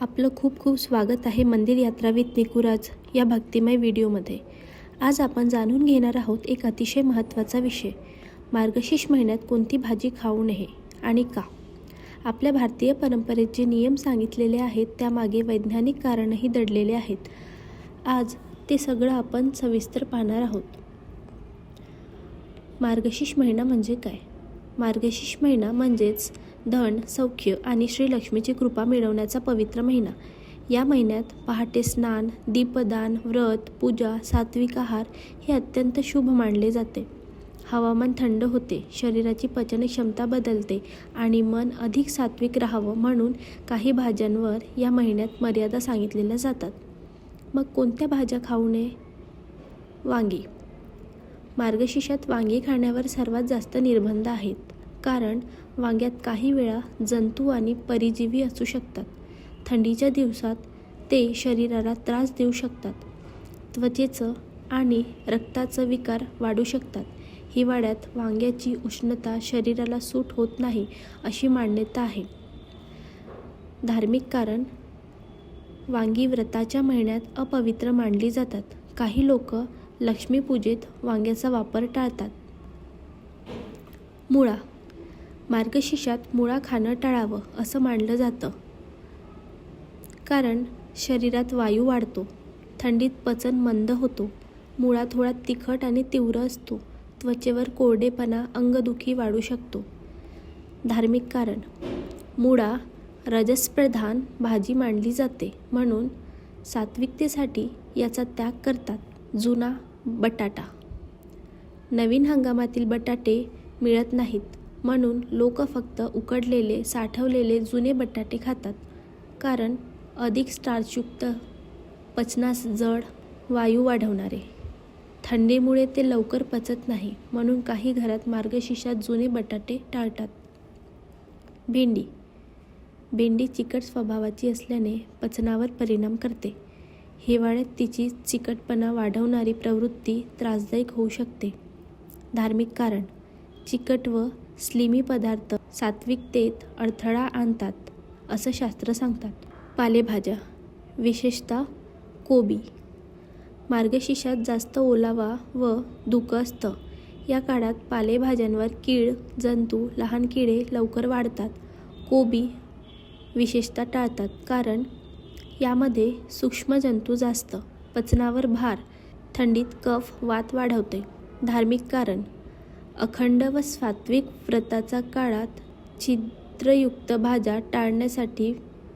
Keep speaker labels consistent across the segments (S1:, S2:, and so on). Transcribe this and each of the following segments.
S1: आपलं खूप खूप स्वागत आहे मंदिर यात्रा विथ निकुराज या भक्तिमय व्हिडिओमध्ये. आज आपण जाणून घेणार आहोत एक अतिशय महत्त्वाचा विषय. मार्गशीर्ष महिन्यात कोणती भाजी खाऊ नये आणि का? आपल्या भारतीय परंपरेत जे नियम सांगितलेले आहेत त्यामागे वैज्ञानिक कारणही दडलेले आहेत. आज ते सगळं आपण सविस्तर पाहणार आहोत. मार्गशीर्ष महिना म्हणजे काय? मार्गशीर्ष महिना म्हणजेच धन सौख्य आणि श्रीलक्ष्मीची कृपा मिळवण्याचा पवित्र महिना. या महिन्यात पहाटे स्नान दीपदान व्रत पूजा सात्विक आहार हे अत्यंत शुभ मानले जाते. हवामान थंड होते शरीराची पचन क्षमता बदलते आणि मन अधिक सात्विक राहावं म्हणून काही भाज्यांवर या महिन्यात मर्यादा सांगितलेल्या जातात. मग कोणत्या भाज्या खाऊ नये? वांगी. मार्गशीर्षात वांगी खाण्यावर सर्वात जास्त निर्बंध आहेत. कारण वांग्यात काही वेळा जंतू आणि परिजीवी असू शकतात. थंडीच्या दिवसात ते शरीराला त्रास देऊ शकतात. त्वचेचं आणि रक्ताचं विकार वाढू शकतात. हिवाळ्यात वांग्याची उष्णता शरीराला सूट होत नाही अशी मान्यता आहे. धार्मिक कारण वांगी व्रताच्या महिन्यात अपवित्र मानली जातात. काही लोक लक्ष्मीपूजेत वांग्याचा वापर टाळतात. मुळा. मार्गशीर्षात मुळा खाणं टाळावं असं मानलं जातं. कारण शरीरात वायू वाढतो थंडीत पचन मंद होतो मुळा थोडा तिखट आणि तीव्र असतो त्वचेवर कोरडेपणा अंगदुखी वाढू शकतो. धार्मिक कारण. मुळा रजसप्रधान भाजी मानली जाते म्हणून सात्विकतेसाठी याचा त्याग करतात. जुना बटाटा. नवीन हंगामातील बटाटे मिळत नाहीत म्हणून लोक फक्त उकडलेले साठवलेले जुने बटाटे खातात. कारण अधिक स्टार्चयुक्त पचनास जड वायू वाढवणारे. थंडीमुळे ते लवकर पचत नाही म्हणून काही घरात मार्गशीर्षात जुने बटाटे टाळतात. भेंडी. भेंडी चिकट स्वभावाची असल्याने पचनावर परिणाम करते. हिवाळ्यात तिची चिकटपणा वाढवणारी प्रवृत्ती त्रासदायक होऊ शकते. धार्मिक कारण. चिकट व स्लिमी पदार्थ सात्विकतेत अडथळा आणतात असं शास्त्र सांगतात. पालेभाज्या विशेषतः कोबी. मार्गशीर्षात जास्त ओलावा व धुकं असतं. या काळात पालेभाज्यांवर कीड जंतू लहान किडे लवकर वाढतात. कोबी विशेषतः टाळतात कारण यामध्ये सूक्ष्मजंतू जास्त पचनावर भार थंडीत कफ वात वाढवते. धार्मिक कारण अखंड व सात्विक व्रताचा काळात छिद्रयुक्त भाज्या टाळण्यासाठी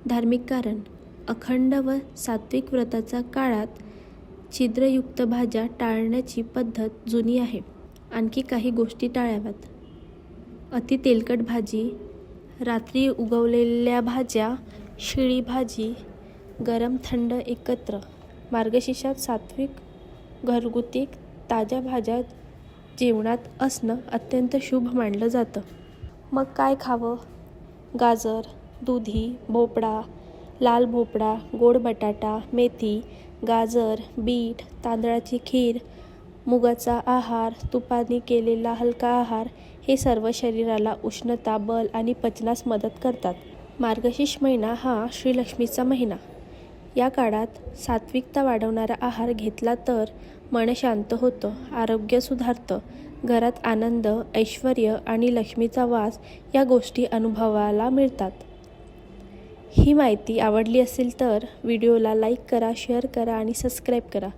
S1: धार्मिक कारण अखंड व सात्विक व्रताचा काळात छिद्रयुक्त भाज्या टाळण्याची पद्धत जुनी आहे. आणखी काही गोष्टी टाळाव्यात. अति तेलकट भाजी रात्री उगवलेल्या भाज्या शिळी भाजी गरम थंड एकत्र. मार्गशीर्षात सात्विक घरगुती ताज्या भाज्या जेवणात असणं अत्यंत शुभ मानलं जातं. मग काय खावं? गाजर दुधी भोपळा लाल भोपळा गोड बटाटा मेथी गाजर बीट तांदळाची खीर मुगाचा आहार तुपाने केलेला हलका आहार हे सर्व शरीराला उष्णता बल आणि पचनास मदत करतात. मार्गशीर्ष महिना हा श्रीलक्ष्मीचा महिना. या काळात सात्विकता वाढवणारा आहार घेतला तर मन शांत होतं आरोग्य सुधारतं. घरात आनंद ऐश्वर आणि लक्ष्मीचा वास या गोष्टी अनुभवायला मिळतात. ही माहिती आवडली असेल तर व्हिडिओला लाईक करा शेअर करा आणि सबस्क्राईब करा.